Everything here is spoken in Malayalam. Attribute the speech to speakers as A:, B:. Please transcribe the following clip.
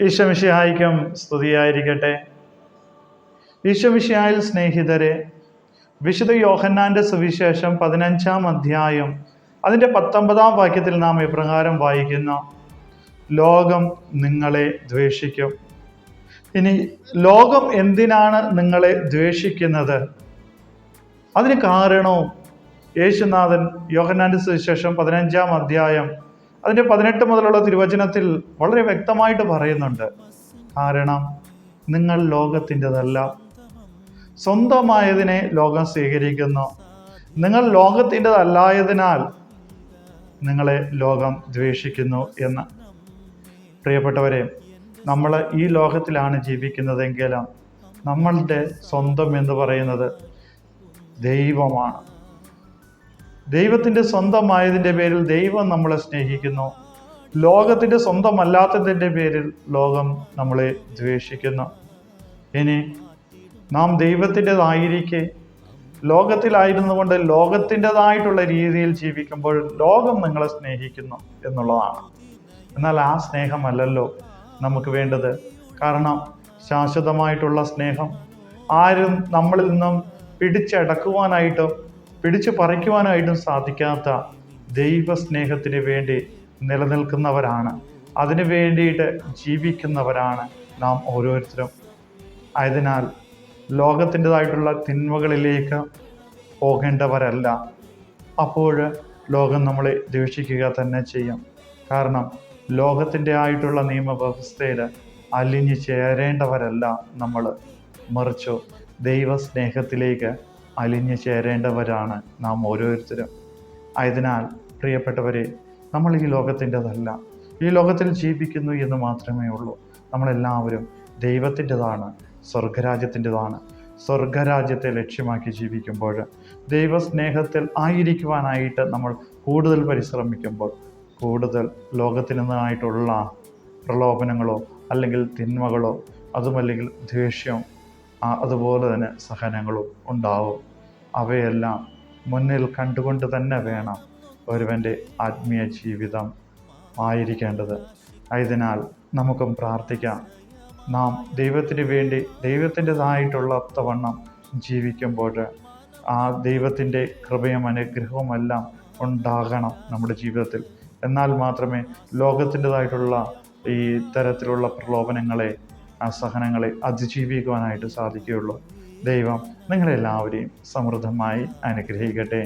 A: ഈശമിഷിഹായിക്കും സ്തുതിയായിരിക്കട്ടെ. ഈശമിഷിഹായിൽ സ്നേഹിതരെ വിശുദ്ധ യോഹന്നാന്റെ സുവിശേഷം പതിനഞ്ചാം അധ്യായം അതിന്റെ പത്തൊമ്പതാം വാക്യത്തിൽ നാം ഇപ്രകാരം വായിക്കുന്നു. ലോകം നിങ്ങളെ ദ്വേഷിക്കും. ഇനി ലോകം എന്തിനാണ് നിങ്ങളെ ദ്വേഷിക്കുന്നത്? അതിന് കാരണവും യേശുനാഥൻ യോഹന്നാന്റെ സുവിശേഷം പതിനഞ്ചാം അധ്യായം അതിന്റെ പതിനെട്ട് മുതലുള്ള തിരുവചനത്തിൽ വളരെ വ്യക്തമായിട്ട് പറയുന്നുണ്ട്. കാരണം നിങ്ങൾ ലോകത്തിന്റെതല്ല. സ്വന്തമായതിനെ ലോകം സ്വീകരിക്കുന്നു. നിങ്ങൾ ലോകത്തിന്റെതല്ലായതിനാൽ നിങ്ങളെ ലോകം ദ്വേഷിക്കുന്നു എന്ന്. പ്രിയപ്പെട്ടവരെ നമ്മൾ ഈ ലോകത്തിലാണ് ജീവിക്കുന്നതെങ്കിലും നമ്മളുടെ സ്വന്തം എന്ന് പറയുന്നത് ദൈവമാണ്. ദൈവത്തിന്റെ സ്വന്തമായതിന്റെ പേരിൽ ദൈവം നമ്മളെ സ്നേഹിക്കുന്നു. ലോകത്തിന്റെ സ്വന്തമല്ലാത്തതിന്റെ പേരിൽ ലോകം നമ്മളെ ദ്വേഷിക്കുന്നു. ഇനി നാം ദൈവത്തിന്റെതായിരിക്കെ ലോകത്തിലായിരുന്നു കൊണ്ട് ലോകത്തിന്റെതായിട്ടുള്ള രീതിയിൽ ജീവിക്കുമ്പോൾ ലോകം നിങ്ങളെ സ്നേഹിക്കുന്നു എന്നുള്ളതാണ്. എന്നാൽ ആ സ്നേഹമല്ലല്ലോ നമുക്ക് വേണ്ടത്. കാരണം ശാശ്വതമായിട്ടുള്ള സ്നേഹം ആരും നമ്മളിൽ നിന്നും പിടിച്ചടക്കുവാനായിട്ടും പിടിച്ചു പറിക്കുവാനായിട്ടും സാധിക്കാത്ത ദൈവസ്നേഹത്തിന് വേണ്ടി നിലനിൽക്കുന്നവരാണ്. അതിനു വേണ്ടിയിട്ട് ജീവിക്കുന്നവരാണ് നാം ഓരോരുത്തരും. ആയതിനാൽ ലോകത്തിന്റെതായിട്ടുള്ള തിന്മകളിലേക്ക് പോകേണ്ടവരല്ല. അപ്പോൾ ലോകം നമ്മളെ ദ്വേഷിക്കുക തന്നെ ചെയ്യും. കാരണം ലോകത്തിന്റെ ആയിട്ടുള്ള നിയമവ്യവസ്ഥയിൽ അലിഞ്ഞു ചേരേണ്ടവരല്ല നമ്മൾ. മറിച്ചു ദൈവസ്നേഹത്തിലേക്ക് അലിഞ്ഞു ചേരേണ്ടവരാണ് നാം ഓരോരുത്തരും. ആയതിനാൽ പ്രിയപ്പെട്ടവരെ നമ്മൾ ഈ ലോകത്തിന്റെതല്ല. ഈ ലോകത്തിൽ ജീവിക്കുന്നു എന്ന് മാത്രമേ ഉള്ളൂ. നമ്മളെല്ലാവരും ദൈവത്തിന്റെതാണ് സ്വർഗരാജ്യത്തിന്റെതാണ്. സ്വർഗരാജ്യത്തെ ലക്ഷ്യമാക്കി ജീവിക്കുമ്പോൾ ദൈവസ്നേഹത്തിൽ ആയിരിക്കുവാനായിട്ട് നമ്മൾ കൂടുതൽ പരിശ്രമിക്കുമ്പോൾ കൂടുതൽ ലോകത്തിൽ നിന്നായിട്ടുള്ള പ്രലോഭനങ്ങളോ അല്ലെങ്കിൽ തിന്മകളോ അതുമല്ലെങ്കിൽ ദേഷ്യം അതുപോലെ തന്നെ സഹനങ്ങളും ഉണ്ടാവും. അവയെല്ലാം മുന്നിൽ കണ്ടുകൊണ്ട് തന്നെ വേണം ഒരുവന്റെ ആത്മീയ ജീവിതം ആയിരിക്കേണ്ടത്. ആയതിനാൽ നമുക്കും പ്രാർത്ഥിക്കാം. നാം ദൈവത്തിന് വേണ്ടി ദൈവത്തിന്റെതായിട്ടുള്ള അത്തവണ്ണം ജീവിക്കുമ്പോൾ ആ ദൈവത്തിന്റെ കൃപയും അനുഗ്രഹവുമെല്ലാം ഉണ്ടാകണം നമ്മുടെ ജീവിതത്തിൽ. എന്നാൽ മാത്രമേ ലോകത്തിന്റെതായിട്ടുള്ള ഈ തരത്തിലുള്ള പ്രലോഭനങ്ങളെ സഹനങ്ങളെ അതിജീവിക്കുവാനായിട്ട് സാധിക്കുകയുള്ളൂ. ദൈവം നിങ്ങളെല്ലാവരെയും സമൃദ്ധമായി അനുഗ്രഹിക്കട്ടെ.